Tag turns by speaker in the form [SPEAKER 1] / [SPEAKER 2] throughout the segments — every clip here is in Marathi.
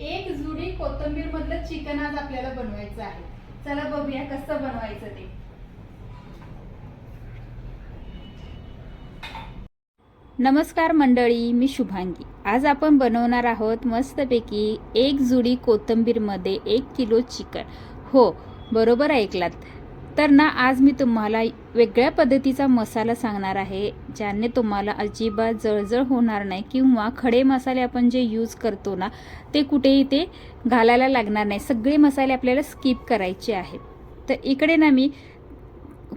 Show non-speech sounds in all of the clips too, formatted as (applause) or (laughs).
[SPEAKER 1] एक जुडी कोथंबीर मधलं चिकन आज आपल्याला बनवायचं आहे. चला बघूया कसं बनवायचं ते.
[SPEAKER 2] नमस्कार मंडळी मी शुभांगी. आज आपण बनवणार आहोत मस्तपैकी एक जुडी कोथंबीरमध्ये एक किलो चिकन हो बरोबर ऐकलात. तर ना आज मी तुम्हाला वेगळ्या पद्धतीचा मसाला सांगणार आहे ज्याने तुम्हाला अजिबात जळजळ होणार नाही किंवा खडे मसाले आपण जे यूज करतो ना ते कुठेही ते घालायला लागणार नाही. सगळे मसाले आपल्याला स्किप करायचे आहेत. तर इकडे ना मी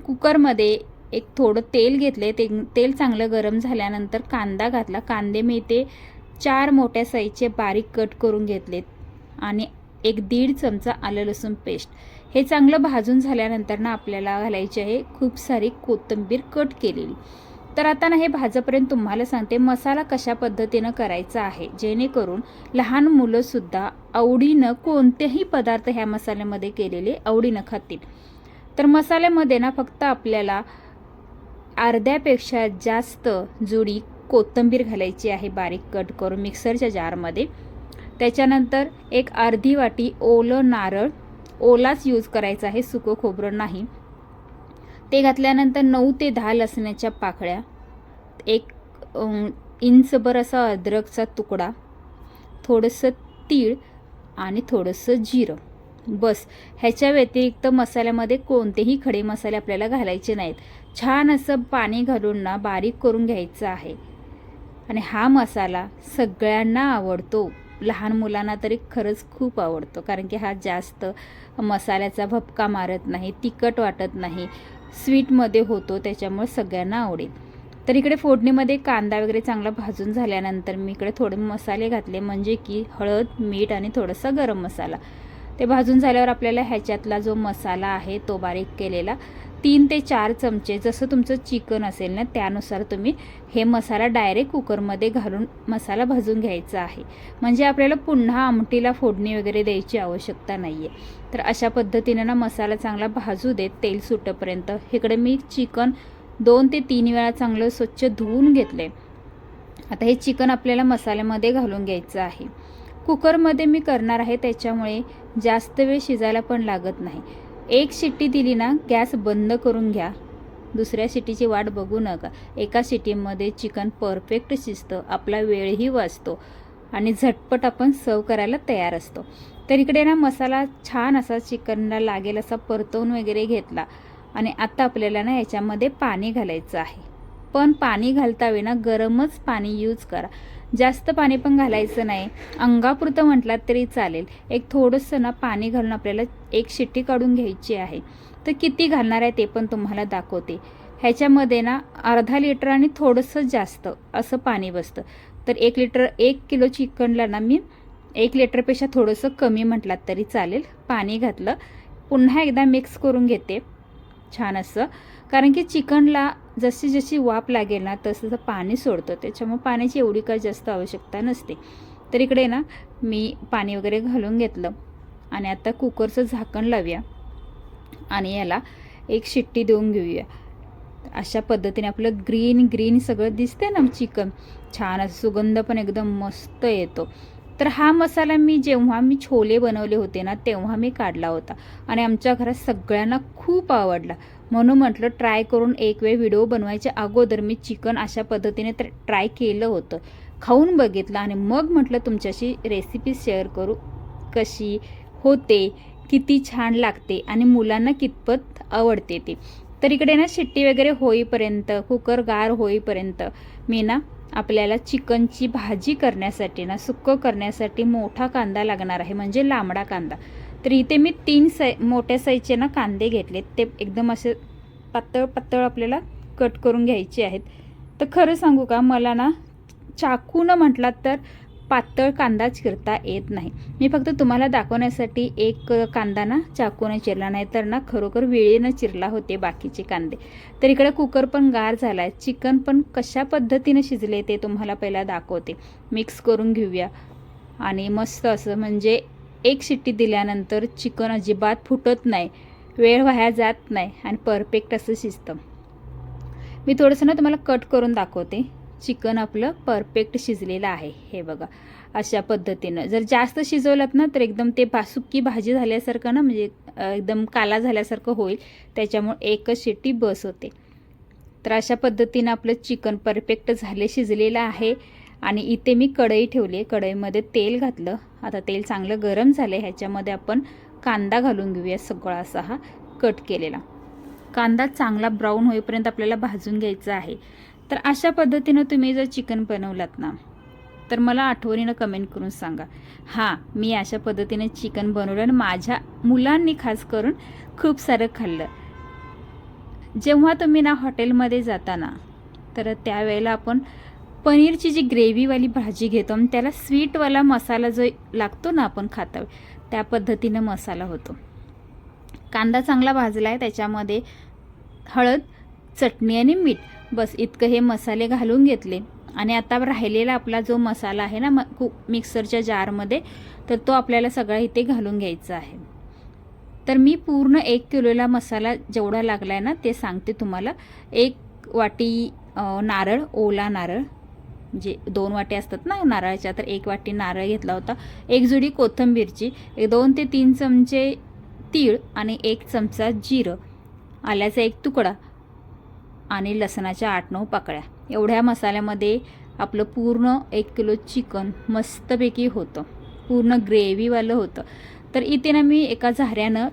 [SPEAKER 2] कुकरमध्ये एक थोडं तेल घेतले ते तेल चांगलं गरम झाल्यानंतर कांदा घातला. कांदे मी ते चार मोठ्या साईजचे बारीक कट करून घेतलेत. आणि एक दीड चमचा आलं लसूण पेस्ट हे चांगलं भाजून झाल्यानंतर ना आपल्याला घालायची आहे खूप सारी कोथिंबीर कट केलेली. तर आता ना हे भाजपर्यंत तुम्हाला सांगते मसाला कशा पद्धतीनं करायचा आहे जेणेकरून लहान मुलंसुद्धा आवडीनं कोणतेही पदार्थ ह्या मसाल्यामध्ये केलेले आवडीनं खातील. तर मसाल्यामध्ये ना फक्त आपल्याला अर्ध्यापेक्षा जास्त जुडी कोथिंबीर घालायची आहे बारीक कट करून मिक्सरच्या जारमध्ये त्याच्यानंतर एक अर्धी वाटी ओलं नारळ ओलाच यूज करायचा आहे सुकं खोबरं नाही. ते घातल्यानंतर नऊ ते दहा लसणाच्या पाकळ्या एक इंचभर असा अद्रकचा तुकडा थोडंसं तीळ आणि थोडंसं जिरं. बस ह्याच्या व्यतिरिक्त मसाल्यामध्ये कोणतेही खडे मसाले आपल्याला घालायचे नाहीत. छान असं पाणी घालून ना बारीक करून घ्यायचं आहे. आणि हा मसाला सगळ्यांना आवडतो. लहान मुलांना तरी खरंच खूप आवडतो. कारण की हा जास्त मसाल्याचा भपका मारत नाही तिखट वाटत नाही स्वीटमध्ये होतो त्याच्यामुळे सगळ्यांना आवडेल. तर इकडे फोडणीमध्ये कांदा वगैरे चांगला भाजून झाल्यानंतर मी इकडे थोडे मसाले घातले म्हणजे की हळद मीठ आणि थोडासा गरम मसाला. ते भाजून झाल्यावर आपल्याला ह्याच्यातला जो मसाला आहे तो बारीक केलेला तीन ते चार चमचे जसं तुमचं चिकन असेल ना त्यानुसार तुम्ही हे मसाला डायरेक्ट कुकरमध्ये घालून मसाला भाजून घ्यायचा आहे. म्हणजे आपल्याला पुन्हा आमटीला फोडणी वगैरे द्यायची आवश्यकता नाही आहे तर अशा पद्धतीनं ना मसाला चांगला भाजू देत तेल सुटेपर्यंत. इकडे मी चिकन दोन ते तीन वेळा चांगलं स्वच्छ धुवून घेतले आता हे चिकन आपल्याला मसाल्यामध्ये घालून घ्यायचं आहे. कुकरमध्ये मी करणार आहे त्याच्यामुळे जास्त वेळ शिजायला पण लागत नाही. एक शिट्टी दिली ना गॅस बंद करून घ्या. दुसऱ्या शिटीची वाट बघू नका. एका शिटीमध्ये चिकन परफेक्ट शिजतं आपला वेळही वाचतो आणि झटपट आपण सर्व करायला तयार असतो. तर इकडे ना मसाला छान असा चिकनला लागेल असा परतवून वगैरे घेतला आणि आता आपल्याला ना याच्यामध्ये पाणी घालायचं आहे. पण पाणी घालता ना गरमच पाणी यूज करा. जास्त पाणी पण घालायचं नाही. अंगापुरतं म्हटलात तरी चालेल. एक थोडंसं ना पाणी घालून आपल्याला एक शिट्टी काढून घ्यायची आहे. तर किती घालणार आहे ते पण तुम्हाला दाखवते. ह्याच्यामध्ये ना अर्धा लिटर आणि थोडंसं जास्त असं पाणी बसतं. तर एक लिटर एक किलो चिकनला ना मी एक लिटरपेक्षा थोडंसं कमी म्हटलात तरी चालेल. पाणी घातलं. पुन्हा एकदा मिक्स करून घेते. छान असं. कारण की चिकनला जशी जशी वाफ लागेल ना तसं तसं पाणी सोडतं. त्याच्यामुळे पाण्याची एवढी काही जास्त आवश्यकता नसते. तर इकडे ना मी पाणी वगैरे घालून घेतलं. आणि आता कुकरचं झाकण लावूया. आणि याला एक शिट्टी देऊन घेऊया. अशा पद्धतीने आपलं ग्रीन ग्रीन सगळं दिसते ना चिकन. छान असं सुगंध पण एकदम मस्त येतो. तर हा मसाला मी जेव्हा मी छोले बनवले होते ना तेव्हा मी काढला होता. आणि आमच्या घरात सगळ्यांना खूप आवडला. म्हणून म्हटलं ट्राय करून एक वेळ व्हिडिओ बनवायच्या अगोदर मी चिकन अशा पद्धतीने ट्राय केलं होतं. खाऊन बघितलं आणि मग म्हटलं तुमच्याशी रेसिपी शेअर करू. कशी होते किती छान लागते आणि मुलांना कितपत आवडते ते. तर इकडे ना शिट्टी वगैरे होईपर्यंत कुकर गार होईपर्यंत मी ना आपल्याला चिकनची भाजी करण्यासाठी ना सुक्कं करण्यासाठी मोठा कांदा लागणार आहे म्हणजे लांबडा कांदा. तर इथे मी तीन साय मोठ्या साईजचे ना कांदे घेतलेत. ते एकदम असे पातळ पातळ आपल्याला कट करून घ्यायचे आहेत. तर खरं सांगू का मला ना चाकूनं म्हटलात तर पातळ कांदा चिरता येत नाही. मी फक्त तुम्हाला दाखवण्यासाठी एक कांदा ना चाकूने चिरला नाही तर ना खरोखर वेळेनं चिरला होते बाकीचे कांदे. तर इकडे कुकर पण गार झाला आहे चिकन पण कशा पद्धतीने शिजले ते तुम्हाला पहिला दाखवते. मिक्स करून घेऊया. आणि मस्त असं म्हणजे एक शिट्टी दिल्यानंतर चिकन अजिबात फुटत नाही. वेळ वाया जात नाही आणि परफेक्ट असं शिजतं. मी थोडंसं ना तुम्हाला कट करून दाखवते. चिकन आपलं परफेक्ट शिजलेलं आहे. हे बघा अशा पद्धतीनं. जर जास्त शिजवलात ना तर एकदम ते भा सुक्की भाजी झाल्यासारखं ना म्हणजे एकदम काला झाल्यासारखं होईल. त्याच्यामुळे एकच शिट्टी बस होते. तर अशा पद्धतीनं आपलं चिकन परफेक्ट झाले शिजलेलं आहे. आणि इथे मी कढई ठेवली आहे. कढईमध्ये तेल घातलं. आता तेल चांगलं गरम झालं आहे ह्याच्यामध्ये आपण कांदा घालून घेऊया सगळा असा हा कट केलेला. कांदा चांगला ब्राऊन होईपर्यंत आपल्याला भाजून घ्यायचा आहे. तर अशा पद्धतीनं तुम्ही जर चिकन बनवलात ना तर मला आठवणीनं कमेंट करून सांगा. हां मी अशा पद्धतीने चिकन बनवलं आणि माझ्या मुलांनी खास करून खूप सारं खाल्लं. जेव्हा तुम्ही ना हॉटेलमध्ये जाता ना तर त्यावेळेला आपण पनीरची जी ग्रेव्हीवाली भाजी घेतो आणि त्याला स्वीटवाला मसाला जो लागतो ना आपण खातं त्या पद्धतीनं मसाला होतो. कांदा चांगला भाजला आहे त्याच्यामध्ये हळद चटणी आणि मीठ. बस इतकं हे मसाले घालून घेतले. आणि आता राहिलेला आपला जो मसाला आहे ना म कु मिक्सरच्या जारमध्ये तर तो आपल्याला सगळा इथे घालून घ्यायचा आहे. तर मी पूर्ण एक किलोला मसाला जेवढा लागला आहे ना ते सांगते तुम्हाला. एक वाटी नारळ ओला नारळ. म्हणजे दोन वाटे असतात ना नारळाच्या तर एक वाटी नारळ घेतला होता. एक जुडी कोथिंबीरची एक दोन ते तीन चमचे तीळ आणि एक चमचा जिरं. आल्याचा एक तुकडा. आणि लसणाच्या आठ नऊ पाकळ्या. एवढ्या मसाल्यामध्ये आपलं पूर्ण एक किलो चिकन मस्तपैकी होतं. पूर्ण ग्रेव्हीवालं होतं. तर इथे ना मी एका झाऱ्यानं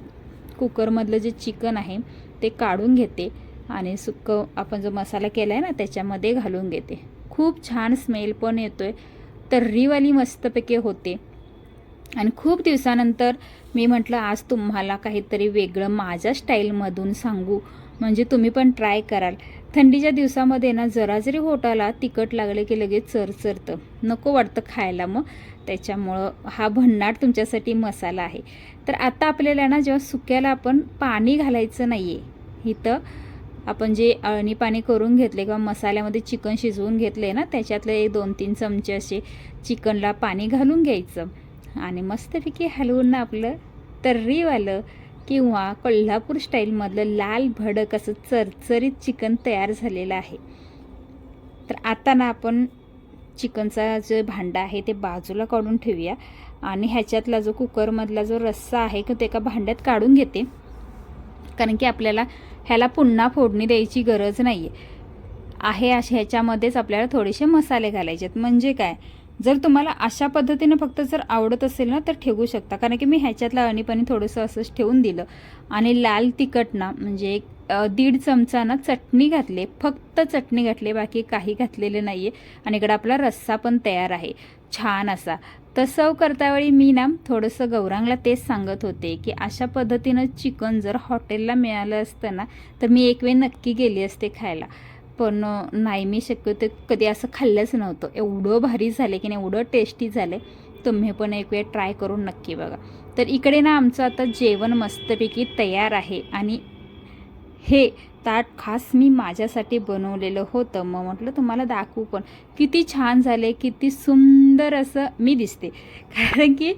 [SPEAKER 2] कुकरमधलं जे चिकन आहे ते काढून घेते आणि सुकं आपण जो मसाला केला आहे ना त्याच्यामध्ये घालून घेते. खूप छान स्मेल पण येतो आहे तर्रीवाली मस्तपैकी होते. आणि खूप दिवसानंतर मी म्हटलं आज तुम्हाला काहीतरी वेगळं माझ्या स्टाईलमधून सांगू. म्हणजे तुम्ही पण ट्राय कराल. थंडीच्या दिवसामध्ये ना जरा जरी होटाला तिखट लागले की लगेच चरचरतं. नको वाटतं खायला मग. त्याच्यामुळं हा भन्नाट तुमच्यासाठी मसाला आहे. तर आता आपल्याला ना जेव्हा सुक्याला आपण पाणी घालायचं नाही आहे इथं आपण जे अळणी पाणी करून घेतले किंवा मसाल्यामध्ये चिकन शिजवून घेतले ना त्याच्यातले एक दोन तीन चमचे असे चिकनला पाणी घालून घ्यायचं. आणि मस्तपैकी हलवून ना आपलं तर्रीवालं किंवा कोल्हापूर स्टाईलमधलं लाल भडक असं चरचरीत चिकन तयार झालेलं आहे. तर आता ना आपण चिकनचा जे भांडा आहे ते बाजूला काढून ठेवूया. आणि ह्याच्यातला जो कुकरमधला जो रस्सा आहे तो ते एका भांड्यात काढून घेते. कारण की आपल्याला ह्याला पुन्हा फोडणी द्यायची गरज नाही आहे आहे अशा ह्याच्यामध्येच आपल्याला थोडेसे मसाले घालायचे आहेत म्हणजे काय? जर तुम्हाला अशा पद्धतीनं फक्त जर आवडत असेल ना तर ठेवू शकता. कारण की मी ह्याच्यातलं अणीपणी थोडंसं असंच ठेवून दिलं. आणि लाल तिखट ना म्हणजे एक दीड चमचा ना चटणी घातली. फक्त चटणी घातली बाकी काही घातलेलं नाही आहे आणि इकडं आपला रस्सा पण तयार आहे. छान असा. तर सर्व करतावेळी मी ना थोडंसं गौरांगला तेच सांगत होते की अशा पद्धतीनं चिकन जर हॉटेलला मिळालं असतं ना तर मी एक वेळ नक्की गेली असते खायला. पण नाही मी शक्यतो कधी असं खाल्लंच नव्हतं. एवढं भारी झालं की नाही एवढं टेस्टी झालं तुम्ही पण एक वेळ ट्राय करून नक्की बघा. तर इकडे ना आमचं आता जेवण मस्तपैकी तयार आहे. आणि हे ताट खास मी माझ्यासाठी बनवलेलं होतं. मग म्हटलं तुम्हाला दाखवू पण. किती छान झाले किती सुंदर असं मी दिसते. (laughs) कारण की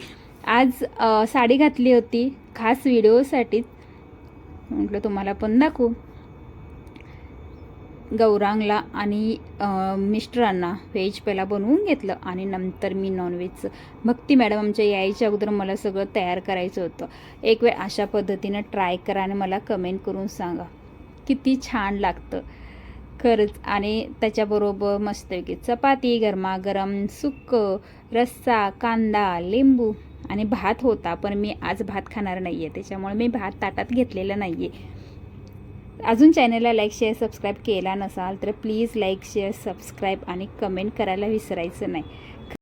[SPEAKER 2] आज साडी घातली होती खास व्हिडिओसाठी म्हटलं तुम्हाला पण दाखवू. गौरांगला आणि मिस्टरांना व्हेज पहिला बनवून घेतलं आणि नंतर मी नॉनव्हेजचं भक्ती मॅडम आमच्या यायच्या अगोदर मला सगळं तयार करायचं होतं. एक वेळ अशा पद्धतीनं ट्राय करा आणि मला कमेंट करून सांगा. किती छान लागतं. खरंच. आणि त्याच्याबरोबर मस्तपैकी चपाती गरमागरम सुक्कं रस्सा कांदा लिंबू आणि भात होता पण मी आज भात खाणार नाही आहे त्याच्यामुळे मी भात ताटात घेतलेला नाही आहे अजून चॅनलला लाईक शेअर सबस्क्राईब केला नसाल तर प्लीज लाईक शेअर सबस्क्राईब आणि कमेंट करायला विसरायचं नाही.